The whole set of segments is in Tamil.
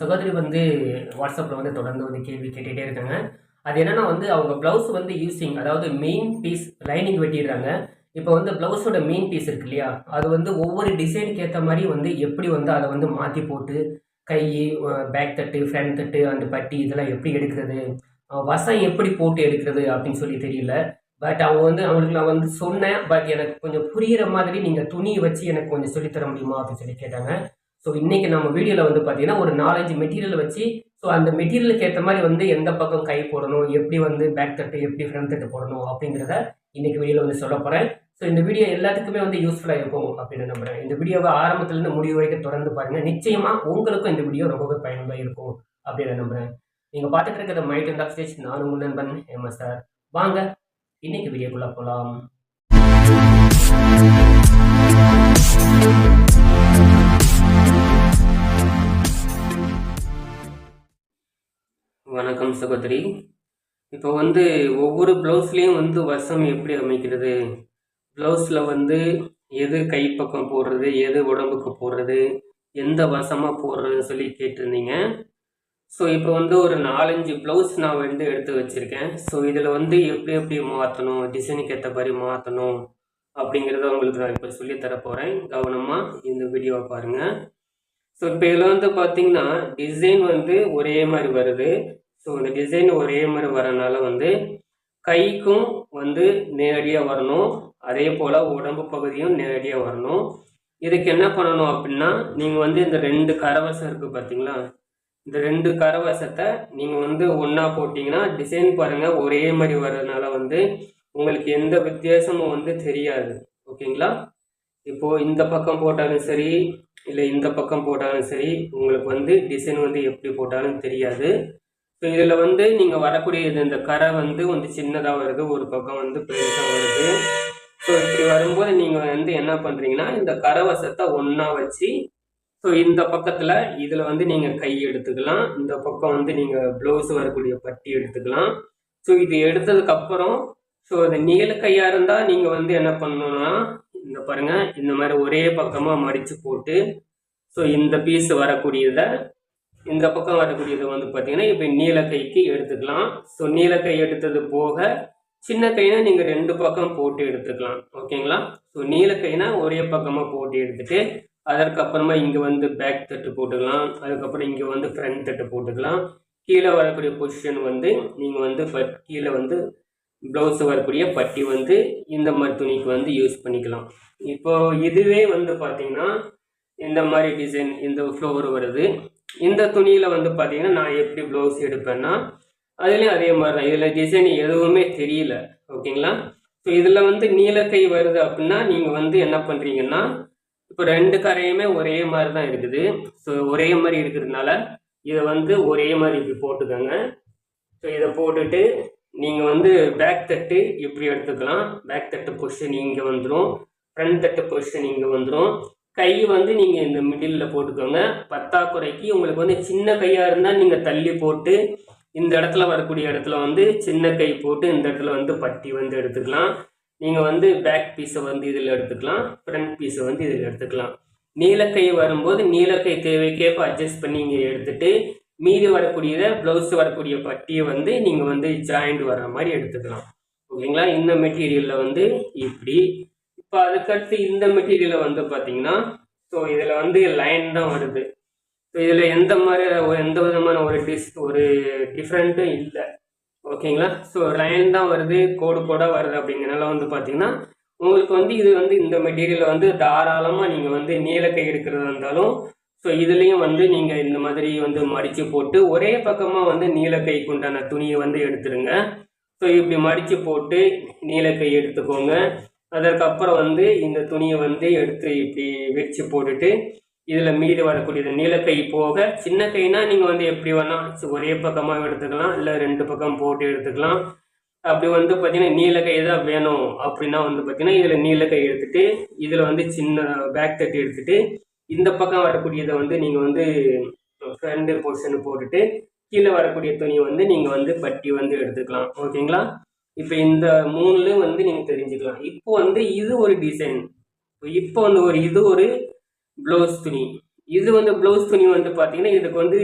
சகோதரி வந்து வாட்ஸ்அப்பில் வந்து தொடர்ந்து வந்து கேள்வி கேட்டுகிட்டே இருக்காங்க. அது என்னென்னா வந்து அவங்க ப்ளவுஸ் வந்து யூஸிங் அதாவது மெயின் பீஸ் லைனிங் வெட்டிடுறாங்க. இப்போ வந்து ப்ளவுஸோட மெயின் பீஸ் இருக்கு இல்லையா? அது வந்து ஒவ்வொரு டிசைனுக்கு ஏற்ற மாதிரி வந்து எப்படி வந்து அதை வந்து மாற்றி போட்டு கை பேக் தட்டு ஃப்ரண்ட் தட்டு அந்த பட்டி இதெல்லாம் எப்படி எடுக்கிறது வசம் எப்படி போட்டு எடுக்கிறது அப்படின்னு சொல்லி தெரியல. பட் அவங்க வந்து அவங்களுக்கு நான் வந்து சொன்னேன். பட் எனக்கு கொஞ்சம் புரிகிற மாதிரி நீங்கள் துணியை வச்சு எனக்கு கொஞ்சம் சொல்லித் தர முடியுமா அப்படின்னு சொல்லி கேட்டாங்க. ஸோ இன்றைக்கி நம்ம வீடியோவில் வந்து பார்த்தீங்கன்னா ஒரு நாலஞ்சு மெட்டீரியல் வச்சு ஸோ அந்த மெட்டீரியலுக்கு ஏற்ற மாதிரி வந்து எந்த பக்கம் கை போடணும் எப்படி வந்து பேக் தட்டு எப்படி ஃப்ரண்ட் தட்டு போடணும் அப்படிங்கிறத இன்றைக்கி வீடியோவில் வந்து சொல்ல போகிறேன் ஸோ இந்த வீடியோ எல்லாத்துக்குமே வந்து யூஸ்ஃபுல்லாக இருக்கும் அப்படின்னு நம்புகிறேன் இந்த வீடியோவை ஆரம்பத்துலேருந்து முடிவு வரைக்கும் தொடர்ந்து பாருங்கள் நிச்சயமாக உங்களுக்கும் இந்த வீடியோ ரொம்பவே பயனுள்ளதாக இருக்கும் அப்படின்னு நம்புகிறேன் நீங்கள் பார்த்துட்டு இருக்கிற மைட் அண்ட் ஸ்டேஜ் நான் உங்கள் நண்பன் எம்எஸ் சார். வாங்க இன்னைக்கு வீடியோக்குள்ளே போகலாம் வணக்கம் சகோதரி. இப்போ வந்து ஒவ்வொரு ப்ளவுஸ்லேயும் வந்து வசம் எப்படி அமைக்கிறது? ப்ளவுஸில் வந்து எது கைப்பக்கம் போடுறது எது உடம்புக்கு போடுறது எந்த வசமாக போடுறதுன்னு சொல்லி கேட்டிருந்தீங்க. ஸோ இப்போ வந்து ஒரு நாலஞ்சு ப்ளவுஸ் நான் வந்து எடுத்து வச்சுருக்கேன். ஸோ இதில் வந்து எப்படி எப்படி மாற்றணும் டிசைனுக்கு ஏற்ற மாதிரி மாற்றணும் அப்படிங்கிறத உங்களுக்கு நான் இப்போ சொல்லித் போகிறேன் கவனமாக இந்த வீடியோவை பாருங்கள் ஸோ இப்போ இதில் வந்து பார்த்தீங்கன்னா டிசைன் வந்து ஒரே மாதிரி வருது. ஸோ இந்த டிசைன் ஒரே மாதிரி வரனால வந்து கைக்கும் வந்து நேரடியாக வரணும். அதே போல் உடம்பு பகுதியும் நேரடியாக வரணும். இதுக்கு என்ன பண்ணணும் அப்படின்னா நீங்கள் வந்து இந்த ரெண்டு கரவசம் இருக்குது பார்த்தீங்களா இந்த ரெண்டு கரவசத்தை நீங்கள் வந்து ஒன்றா போட்டிங்கன்னா டிசைன் பாருங்கள் ஒரே மாதிரி வர்றதுனால வந்து உங்களுக்கு எந்த வித்தியாசமும் வந்து தெரியாது. ஓகேங்களா? இப்போது இந்த பக்கம் போட்டாலும் சரி இல்லை இந்த பக்கம் போட்டாலும் சரி உங்களுக்கு வந்து டிசைன் வந்து எப்படி போட்டாலும் தெரியாது. ஸோ இதில் வந்து நீங்கள் வரக்கூடிய இது இந்த கரை வந்து வந்து சின்னதாக வருது ஒரு பக்கம் வந்து பெருசாக வருது. ஸோ இப்படி வரும்போது நீங்கள் வந்து என்ன பண்ணுறீங்கன்னா இந்த கரவசத்தை ஒன்றா வச்சு ஸோ இந்த பக்கத்தில் இதில் வந்து நீங்கள் கை எடுத்துக்கலாம். இந்த பக்கம் வந்து நீங்கள் ப்ளவுஸ் வரக்கூடிய பட்டி எடுத்துக்கலாம். ஸோ இது எடுத்ததுக்கப்புறம் ஸோ இது நீல கையாக இருந்தால் நீங்கள் வந்து என்ன பண்ணணும்னா இந்த பாருங்கள் இந்த மாதிரி ஒரே பக்கமாக மடித்து போட்டு ஸோ இந்த பீஸ் வரக்கூடியதை இந்த பக்கம் வரக்கூடியது வந்து பார்த்தீங்கன்னா இப்போ நீல கைக்கு எடுத்துக்கலாம். ஸோ நீல கை எடுத்தது போக சின்ன கைனா நீங்கள் ரெண்டு பக்கம் போட்டு எடுத்துக்கலாம். ஓகேங்களா ஸோ நீல கைனா ஒரே பக்கமாக போட்டு எடுத்துட்டு அதற்கப்புறமா இங்கே வந்து பேக் தட்டு போட்டுக்கலாம். அதுக்கப்புறம் இங்கே வந்து ஃப்ரண்ட் தட்டு போட்டுக்கலாம். கீழே வரக்கூடிய பொசிஷன் வந்து நீங்கள் வந்து பட் கீழே வந்து ப்ளவுஸ் வரக்கூடிய பட்டி வந்து இந்த மாதிரி துணிக்கு வந்து யூஸ் பண்ணிக்கலாம். இப்போது இதுவே வந்து பார்த்தீங்கன்னா இந்த மாதிரி டிசைன் இந்த ஃப்ளோர் வருது. இந்த துணியில் வந்து பார்த்தீங்கன்னா நான் எப்படி ப்ளவுஸ் எடுப்பேன்னா அதுலேயும் அதே மாதிரி தான் இதில் டிசைன் எதுவுமே தெரியல. ஓகேங்களா ஸோ இதில் வந்து நீலக்கை வருது அப்படின்னா நீங்கள் வந்து என்ன பண்ணுறீங்கன்னா இப்போ ரெண்டு கரையுமே ஒரே மாதிரி தான் இருக்குது. ஸோ ஒரே மாதிரி இருக்கிறதுனால இதை வந்து ஒரே மாதிரி இப்படி போட்டுக்கோங்க. ஸோ இதை போட்டுட்டு நீங்கள் வந்து பேக் தட்டு இப்படி எடுத்துக்கலாம். பேக் தட்டு பொசிஷன் இங்கே வந்துடும் ஃப்ரண்ட் தட்டு பொசிஷன் இங்கே வந்துடும் கை வந்து நீங்கள் இந்த மிடில் போட்டுக்கோங்க. பத்தாக்குறைக்கு உங்களுக்கு வந்து சின்ன கையாக இருந்தால் நீங்கள் தள்ளி போட்டு இந்த இடத்துல வரக்கூடிய இடத்துல வந்து சின்ன கை போட்டு இந்த இடத்துல வந்து பட்டி வந்து எடுத்துக்கலாம். நீங்கள் வந்து பேக் பீஸை வந்து இதில் எடுத்துக்கலாம். ஃப்ரண்ட் பீஸை வந்து இதில் எடுத்துக்கலாம். நீலக்கை வரும்போது நீலக்கை தேவைக்கேற்ப அட்ஜஸ்ட் பண்ணி இங்கே எடுத்துட்டு மீதி வரக்கூடியதை ப்ளவுஸ் வரக்கூடிய பட்டியை வந்து நீங்கள் வந்து ஜாயிண்ட் வர்ற மாதிரி எடுத்துக்கலாம். ஓகேங்களா? இந்த மெட்டீரியலில் வந்து இப்படி இப்போ அதுக்கடுத்து இந்த மெட்டீரியலை வந்து பார்த்தீங்கன்னா ஸோ இதில் வந்து லைன் தான் வருது. ஸோ இதில் எந்த மாதிரி ஒரு எந்த விதமான ஒரு டிஸ் ஒரு டிஃப்ரெண்ட்டும் இல்லை. ஓகேங்களா ஸோ லைன் தான் வருது கோடு கோடாக வருது அப்படிங்கிறனால வந்து பார்த்தீங்கன்னா உங்களுக்கு வந்து இது வந்து இந்த மெட்டீரியலை வந்து தாராளமாக நீங்கள் வந்து நீலக்கை எடுக்கிறதா இருந்தாலும் ஸோ இதுலேயும் வந்து நீங்கள் இந்த மாதிரி வந்து மடித்து போட்டு ஒரே பக்கமாக வந்து நீலக்கைக்கு உண்டான துணியை வந்து எடுத்துருங்க. ஸோ இப்படி மடித்து போட்டு நீலக்கை எடுத்துக்கோங்க. அதற்கப்புறம் வந்து இந்த துணியை வந்து எடுத்து இப்படி வச்சு போட்டுட்டு இதில் மீது வரக்கூடியது நீலக்கை போக சின்ன கைனா நீங்கள் வந்து எப்படி வேணால் ஒரே பக்கமாக எடுத்துக்கலாம் இல்லை ரெண்டு பக்கம் போட்டு எடுத்துக்கலாம். அப்படி வந்து பார்த்தீங்கன்னா நீலக்கை தான் வேணும் அப்படின்னா வந்து பார்த்தீங்கன்னா இதில் நீலக்கை எடுத்துட்டு இதில் வந்து சின்ன பேக் தட்டி எடுத்துட்டு இந்த பக்கம் வரக்கூடியதை வந்து நீங்கள் வந்து ஃப்ரண்ட் போர்ஷன் போட்டுட்டு கீழே வரக்கூடிய துணியை வந்து நீங்கள் வந்து பட்டி வந்து எடுத்துக்கலாம். ஓகேங்களா? இப்போ இந்த மூணுலையும் வந்து நீங்கள் தெரிஞ்சுக்கலாம். இப்போ வந்து இது ஒரு டிசைன் இப்போ வந்து ஒரு இது ஒரு ப்ளவுஸ் துணி. இது வந்து ப்ளவுஸ் துணி வந்து பார்த்தீங்கன்னா இதுக்கு வந்து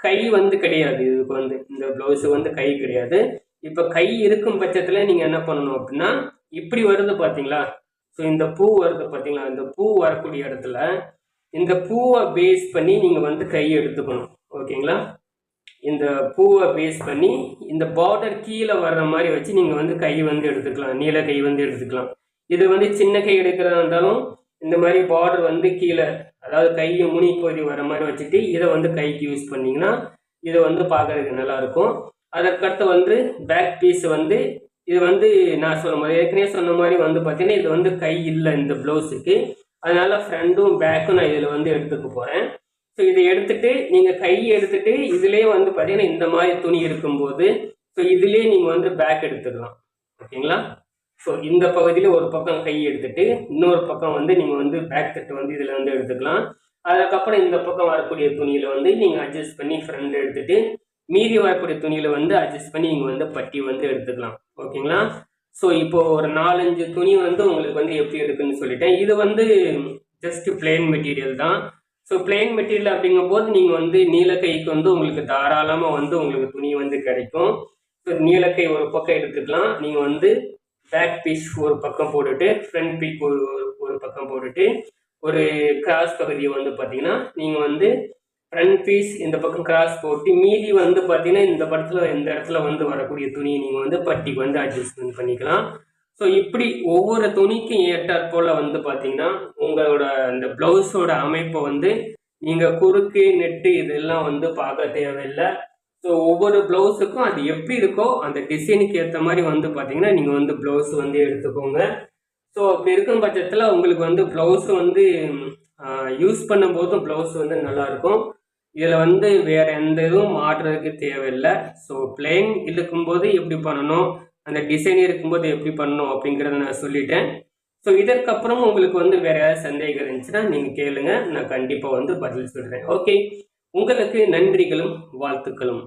கை வந்து கிடையாது. இதுக்கு வந்து இந்த ப்ளவுஸு வந்து கை கிடையாது. இப்போ கை இருக்கும் பட்சத்தில் நீங்கள் என்ன பண்ணணும் அப்படின்னா இப்படி வருது பார்த்தீங்களா ஸோ இந்த பூ வருது பார்த்தீங்களா இந்த பூ வரக்கூடிய இடத்துல இந்த பூவை பேஸ் பண்ணி நீங்கள் வந்து கை எடுத்துக்கணும். ஓகேங்களா? இந்த பூவை பேஸ் பண்ணி இந்த பார்டர் கீழே வர்ற மாதிரி வச்சு நீங்கள் வந்து கை வந்து எடுத்துக்கலாம். நீல கை வந்து எடுத்துக்கலாம். இது வந்து சின்ன கை எடுக்கிறதா இருந்தாலும் இந்த மாதிரி பார்டர் வந்து கீழே அதாவது கையை முனி பகுதி வர மாதிரி வச்சுட்டு இதை வந்து கைக்கு யூஸ் பண்ணிங்கன்னா இது வந்து பார்க்கறதுக்கு நல்லாயிருக்கும். அதற்கடுத்து வந்து பேக் பீஸ் வந்து இது வந்து நான் சொன்ன மாதிரி ஏற்கனவே சொன்ன மாதிரி வந்து பார்த்தீங்கன்னா இது வந்து கை இல்லை இந்த ப்ளவுஸுக்கு அதனால ஃப்ரண்ட்டும் பேக்கும் நான் இதில் வந்து எடுத்துக்க போகிறேன் ஸோ இதை எடுத்துட்டு நீங்கள் கை எடுத்துட்டு இதுலேயே வந்து பார்த்தீங்கன்னா இந்த மாதிரி துணி இருக்கும்போது ஸோ இதுலேயே நீங்கள் வந்து பேக் எடுத்துக்கலாம் ஓகேங்களா? ஸோ இந்த பகுதியில் ஒரு பக்கம் கை எடுத்துட்டு இன்னொரு பக்கம் வந்து நீங்கள் வந்து பேக் தட்டு வந்து இதில் வந்து எடுத்துக்கலாம். அதுக்கப்புறம் இந்த பக்கம் வரக்கூடிய துணியில் வந்து நீங்கள் அட்ஜஸ்ட் பண்ணி ஃப்ரண்ட் எடுத்துட்டு மீதி வரக்கூடிய துணியில் வந்து அட்ஜஸ்ட் பண்ணி நீங்கள் வந்து பட்டி வந்து எடுத்துக்கலாம். ஓகேங்களா? ஸோ இப்போ ஒரு நாலஞ்சு துணி வந்து உங்களுக்கு வந்து எப்படி இருக்குன்னு சொல்லிட்டேன். இது வந்து ஜஸ்ட் பிளெயின் மெட்டீரியல் தான். ஸோ பிளெயின் மெட்டீரியல் அப்படிங்கும்போது நீங்கள் வந்து நீலக்கைக்கு வந்து உங்களுக்கு தாராளமாக வந்து உங்களுக்கு துணி வந்து கிடைக்கும். ஸோ நீலக்கை ஒரு பக்கம் எடுத்துக்கலாம். நீங்கள் வந்து பேக் பீஸ் ஒரு பக்கம் போட்டுட்டு ஃப்ரண்ட் பீக் ஒரு ஒரு பக்கம் போட்டுட்டு ஒரு கிராஸ் பகுதியை வந்து பார்த்தீங்கன்னா நீங்கள் வந்து ஃப்ரண்ட் பீஸ் இந்த பக்கம் கிராஸ் போட்டு மீதி வந்து பார்த்தீங்கன்னா இந்த படத்தில் இந்த இடத்துல வந்து வரக்கூடிய துணியை நீங்கள் வந்து பட்டிக்கு வந்து அட்ஜஸ்ட்மெண்ட் பண்ணிக்கலாம். ஸோ இப்படி ஒவ்வொரு துணிக்கும் ஏற்றாற் போல் வந்து பார்த்தீங்கன்னா உங்களோட இந்த ப்ளவுஸோட அமைப்பை வந்து நீங்கள் குறுக்கு நெட்டு இதெல்லாம் வந்து பார்க்க தேவையில்லை. ஸோ ஒவ்வொரு ப்ளவுஸுக்கும் அது எப்படி இருக்கோ அந்த டிசைனுக்கு ஏற்ற மாதிரி வந்து பார்த்தீங்கன்னா நீங்கள் வந்து ப்ளவுஸ் வந்து எடுத்துக்கோங்க. ஸோ அப்படி இருக்கும் பட்சத்தில் உங்களுக்கு வந்து ப்ளவுஸ் வந்து யூஸ் பண்ணும்போதும் ப்ளவுஸ் வந்து நல்லாயிருக்கும். இதில் வந்து வேறு எந்த இதுவும் மாற்றுறதுக்கு தேவையில்லை. ஸோ பிளெயின் இழுக்கும்போது எப்படி பண்ணணும்? அந்த டிசைன் இருக்கும்போது எப்படி பண்ணணும் அப்படிங்கிறத நான் சொல்லிட்டேன். ஸோ இதற்கப்புறம் உங்களுக்கு வந்து வேறு ஏதாவது சந்தேகம் இருந்துச்சுன்னா நீங்கள் கேளுங்க. நான் கண்டிப்பாக வந்து பதில் சொல்கிறேன் ஓகே உங்களுக்கு நன்றிகளும் வாழ்த்துக்களும்.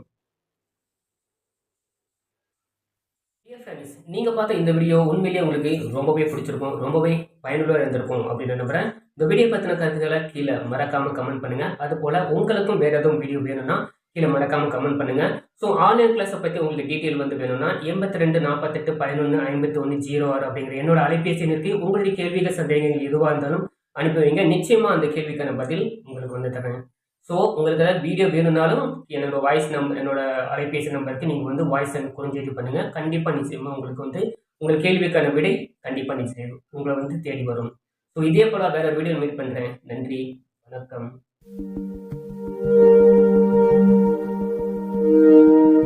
நீங்கள் பார்த்த இந்த வீடியோ உண்மையிலேயே உங்களுக்கு ரொம்பவே பிடிச்சிருக்கும் ரொம்பவே பயனுள்ளதாக இருந்திருக்கும் அப்படின்னு நம்புகிறேன் இந்த வீடியோ பற்றின கருத்துக்களை கீழே மறக்காமல் கமெண்ட் பண்ணுங்கள் அது போல் உங்களுக்கும் வேறு எதுவும் வீடியோ வேணும்னா கீழே மறக்காமல் கமெண்ட் பண்ணுங்கள் ஸோ ஆன்லைன் கிளாஸை பற்றி உங்களுக்கு டீட்டெயில் வந்து வேணும்னா எண்பத்தி ரெண்டு நாற்பத்தெட்டு பதினொன்று ஐம்பத்தி ஒன்று ஜீரோ ஆறு அப்படிங்கிற என்னோட அலைபேசி இருக்கு உங்களுடைய கேள்விகள் சந்தேகங்கள் எதுவாக இருந்தாலும் அனுப்பி வைங்க. நிச்சயமாக அந்த கேள்விக்கான பதில் உங்களுக்கு வந்து தரேன். ஸோ உங்களுக்கு ஏதாவது வீடியோ வேணும்னாலும் என்னோட வாய்ஸ் நம்பர் என்னோட அலைபேசி நம்பருக்கு நீங்கள் வந்து வாய்ஸ் குறைஞ்செய்தி பண்ணுங்கள் கண்டிப்பாக நிச்சயமாக உங்களுக்கு வந்து உங்கள் கேள்விக்கான விடை கண்டிப்பாக நிச்சயம் உங்களை வந்து தேடி வரும். ஸோ இதே போல் வேறு வீடியோ மீட் பண்ணுறேன் நன்றி. வணக்கம். Thank you.